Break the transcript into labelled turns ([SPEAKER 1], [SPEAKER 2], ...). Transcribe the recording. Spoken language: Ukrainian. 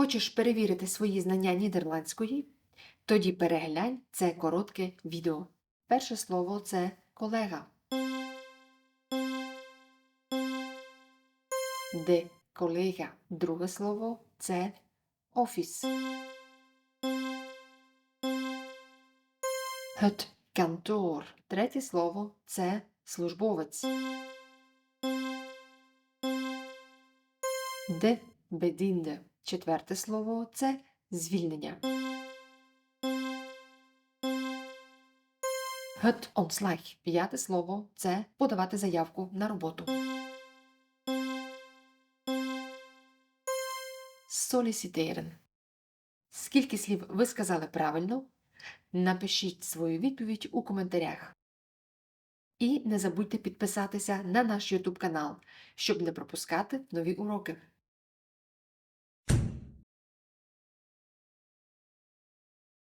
[SPEAKER 1] Хочеш перевірити свої знання нідерландської? Тоді переглянь це коротке відео. Перше слово це колега. Де колега. Друге слово це офіс. Het kantoor. Третє слово це службовець. Де бедінде. Четверте слово це звільнення. Het ontslag. П'яте слово це подавати заявку на роботу. Солісітейрен. Скільки слів ви сказали правильно? Напишіть свою відповідь у коментарях. І не забудьте підписатися на наш YouTube канал, щоб не пропускати нові уроки.